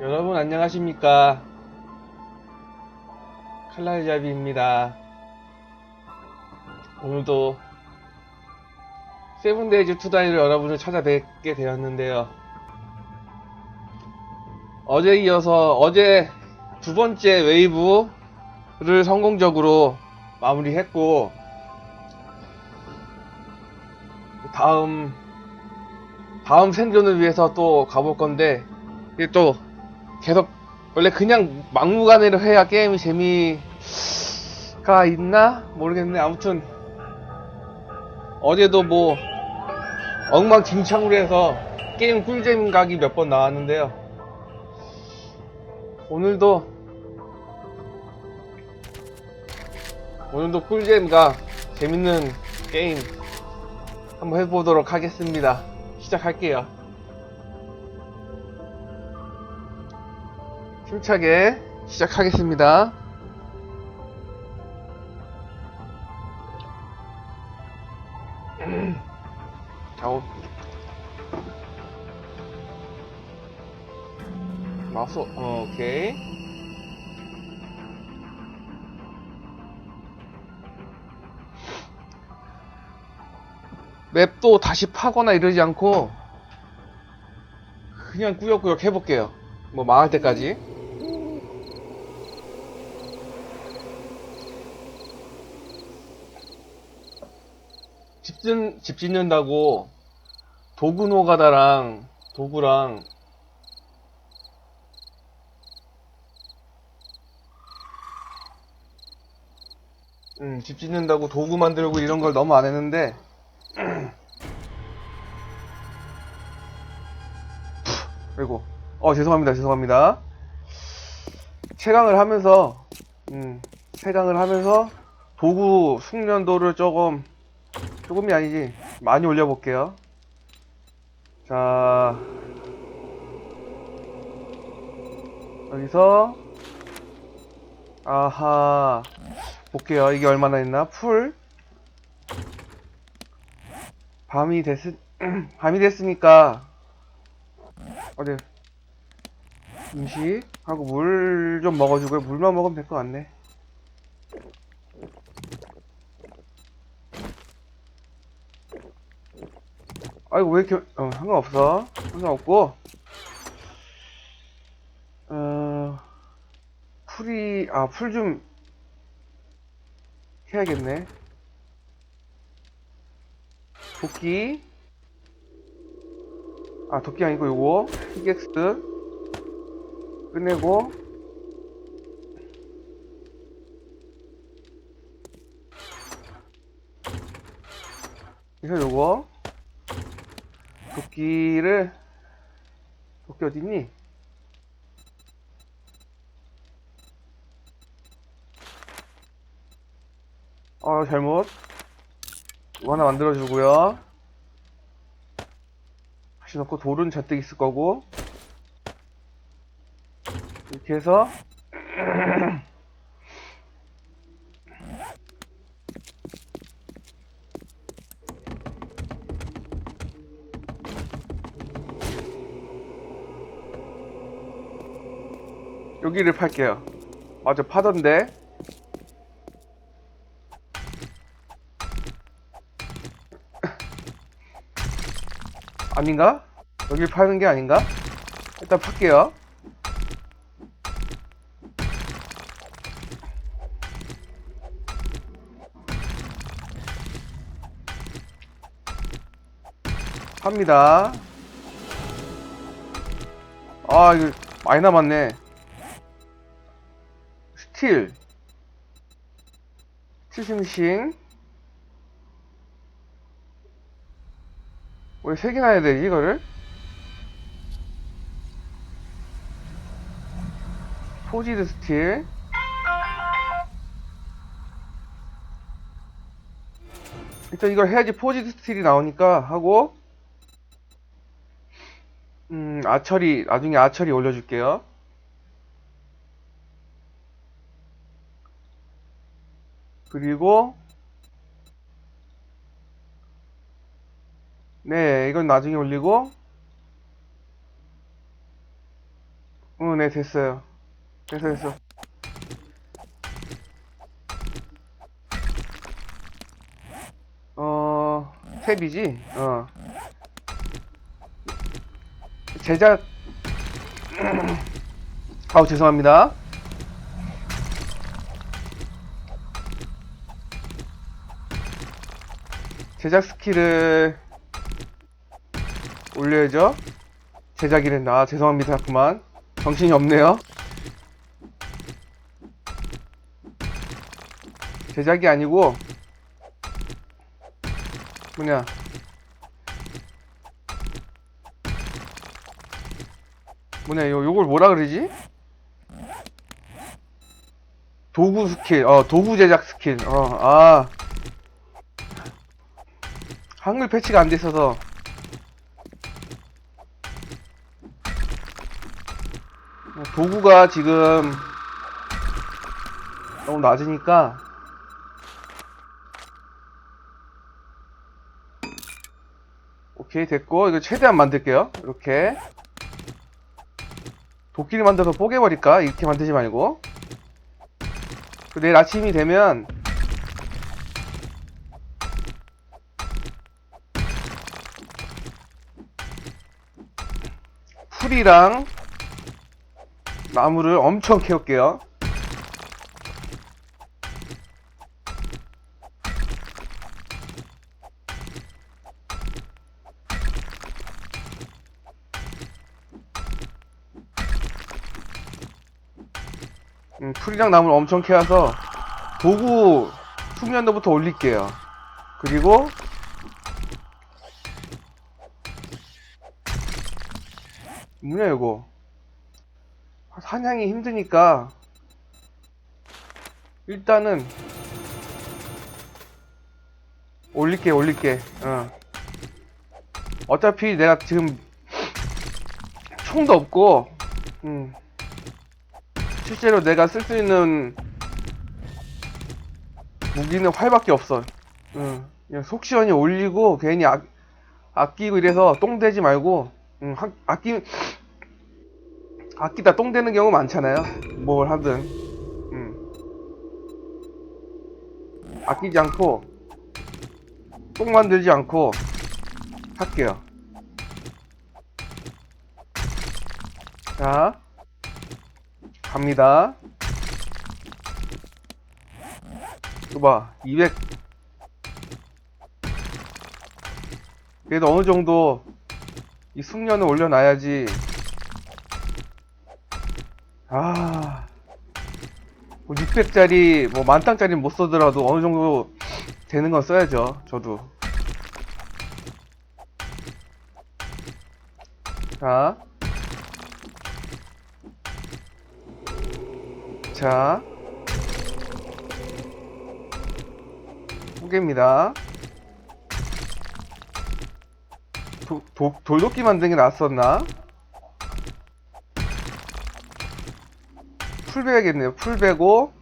여러분 안녕하십니까? 칼날잡이입니다. 오늘도 세븐데이즈 투다이로 여러분을 찾아뵙게 되었는데요. 어제 이어서 어제 두 번째 웨이브를 성공적으로 마무리했고 다음 다음 생존을 위해서 또 가볼 건데 또 계속 원래 그냥 막무가내로 해야 게임이 재미가 있나? 모르겠네. 아무튼 어제도 뭐 엉망진창으로 해서 게임 꿀잼 각이 몇 번 나왔는데요. 오늘도 오늘도 꿀잼과 재밌는 게임 한번 해보도록 하겠습니다. 시작할게요 힘차게 시작하겠습니다. 자, 오. 마우스, 어, 오케이. 맵도 다시 파거나 이러지 않고 그냥 꾸역꾸역 해볼게요. 뭐 망할 때까지. 집, 짓, 집 짓는다고 도구 노가다랑 도구랑 음, 집 짓는다고 도구 만들고 이런 걸 너무 안 했는데 그리고. 어 죄송합니다. 죄송합니다. 채광을 하면서 음, 채광을 하면서 도구 숙련도를 조금 조금이 아니지. 많이 올려볼게요. 자. 여기서. 아하. 볼게요. 이게 얼마나 있나? 풀. 밤이 됐 밤이 됐으니까. 어디 음식 하고 물 좀 먹어주고요. 물만 먹으면 될 것 같네 아이고 왜 이렇게 어 상관없어. 상관없고. 어 풀이 아 풀 좀 해야겠네. 도끼. 아 도끼 아니고 요거. 피격스. 끝내고. 그래서 요거 도끼를 도끼 어딨니? 어 잘못. 이거 하나 만들어주고요. 다시 넣고 돌은 잔뜩 있을 거고. 이렇게 해서 여기를 팔게요. 맞아, 파던데. 아닌가? 여길 파는 게 아닌가? 일단 팔게요. 팝니다. 아, 이거 많이 남았네. 스틸. 스틸싱싱. 왜세 개나 해야 되지, 이거를? 포지드 스틸. 일단 이걸 해야지 포지드 스틸이 나오니까 하고 음 아처리 나중에 아처리 올려줄게요 그리고 네 이건 나중에 올리고 어, 네, 됐어요. 됐어, 됐어. 어, 탭이지? 어. 제작, 아우, 죄송합니다. 제작 스킬을 올려야죠. 제작이랬나? 아, 죄송합니다. 그만. 정신이 없네요. 제작이 아니고, 뭐냐. 뭐냐, 요, 요걸 뭐라 그러지? 도구 스킬, 어, 도구 제작 스킬, 어, 아. 한글 패치가 안 돼 있어서. 도구가 지금 너무 낮으니까. 오케이 됐고 이거 최대한 만들게요. 이렇게. 도끼를 만들어서 뽀개버릴까? 이렇게 만들지 말고. 그 내일 아침이 되면 풀이랑 나무를 엄청 캐올게요. 음, 풀이랑 나무를 엄청 캐와서 도구 숙련도부터 올릴게요. 그리고 뭐냐 이거 사냥이 힘드니까 일단은 올릴게 올릴게 어. 어차피 내가 지금 총도 없고 음. 실제로 내가 쓸 수 있는 무기는 활밖에 없어 응. 그냥 속 시원히 올리고 괜히 아, 아끼고 이래서 똥 되지 말고 음, 하, 아끼 아끼다 똥 되는 경우 많잖아요. 뭘 하든. 음. 아끼지 않고 똥 만들지 않고 할게요. 자, 갑니다. 이거 봐, 200. 그래도 어느 정도 이 숙련을 올려놔야지 아, 뭐 600짜리, 뭐 만땅짜리 못 써더라도 어느 정도 되는 건 써야죠, 저도. 자. 자. 무게입니다. 도, 도, 돌도끼 만드는 게 낫었나? 풀베겠네요. 풀베고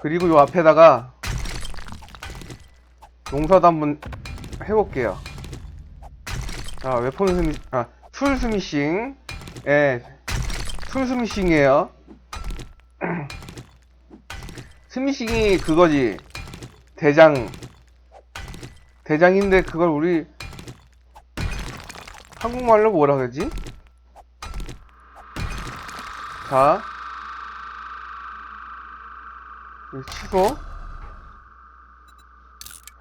그리고 요 앞에다가 농사도 한번 해볼게요. 자, 웨폰 스미, 아, 툴 스미싱. 예, 툴 스미싱이에요. 스미싱이 그거지. 대장. 대장인데 그걸 우리 한국말로 뭐라 그러지? 자. 이거 취소.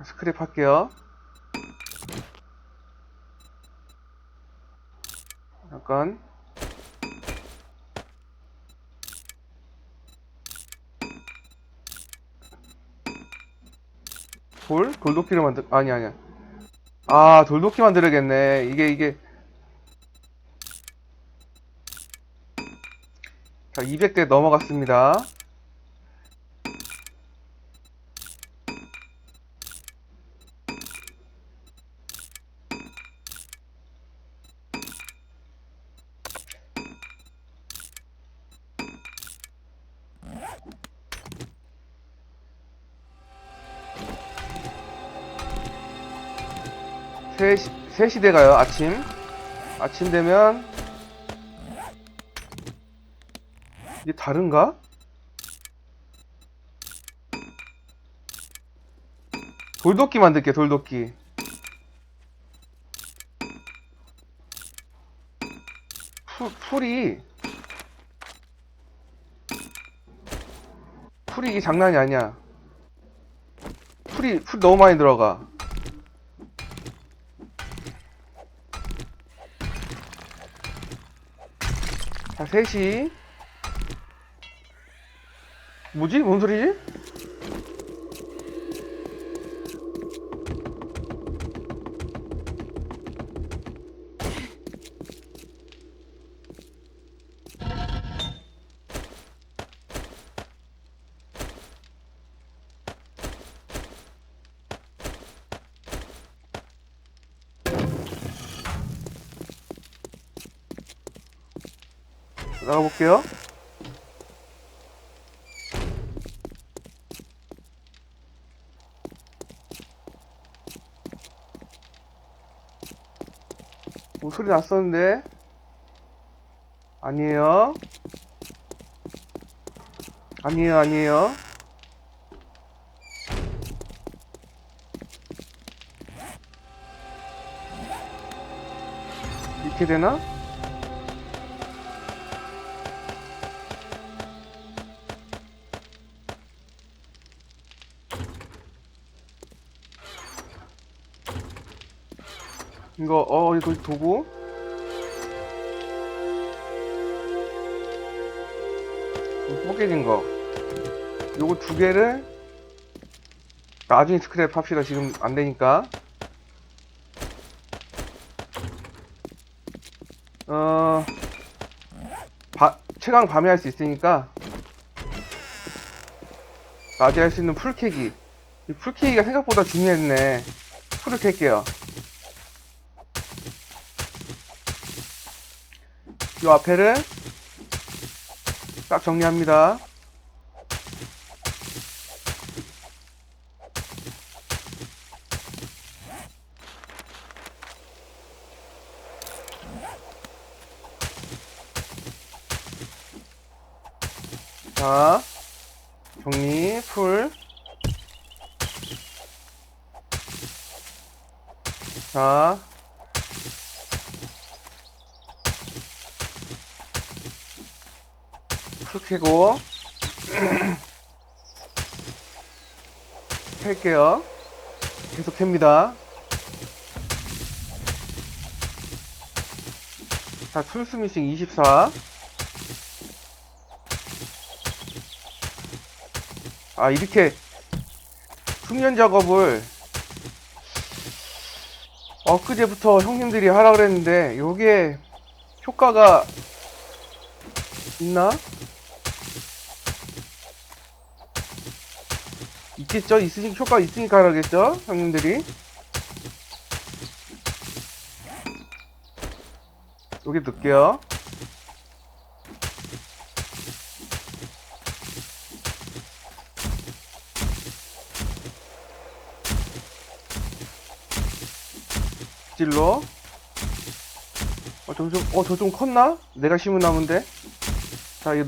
스크랩 할게요. 잠깐. 돌? 돌도끼를 만들, 아니, 아니야. 아, 돌도끼 만들어야겠네. 이게, 이게. 자, 200대 넘어갔습니다. 셋, 3시 돼가요, 아침. 아침 되면, 이게 다른가? 돌도끼 만들게, 돌도끼. 풀, 풀이, 풀이 장난이 아니야. 풀이, 풀 너무 많이 들어가. 자, 셋이. 뭐지? 뭔 소리지? 나가볼게요. 뭐 소리 났었는데 아니에요 아니에요 아니에요 이렇게 되나? 이거 어 이거 도구? 뽀개진 거. 요거 두 개를 나중에 스크랩 합시다. 지금 안 되니까. 어 바, 최강 밤에 할 수 있으니까 낮에 할 수 있는 풀캐기. 이 풀캐기가 생각보다 중요했네. 풀을 캘게요 이 앞에를 딱 정리합니다. 자, 정리, 풀. 자, 풀 캐고 캘게요. 계속 캡니다. 자 풀스미싱 24 아 이렇게 숙련 작업을 엊그제부터 형님들이 하라 그랬는데 요게 효과가 있나? 있겠죠? 있으니 효과 있으니까 하겠죠? 형님들이 여기 넣을게요 찔러 어, 저 좀, 어, 저 좀 컸나? 내가 심은 나무인데? 자, 이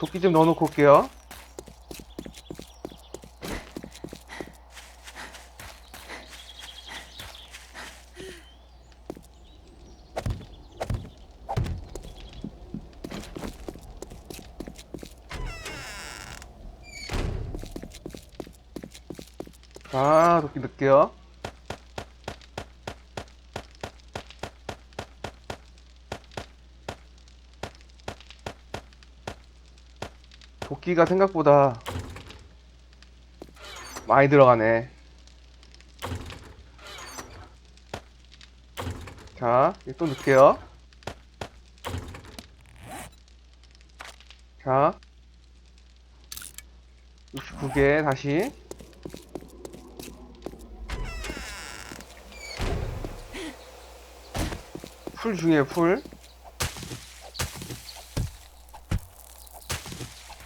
도끼 좀 넣어놓고 올게요. 자, 도끼 넣을게요. 도끼가 생각보다 많이 들어가네. 자, 또 넣을게요. 자, 69개 다시. 풀 중에 풀.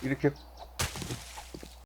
이렇게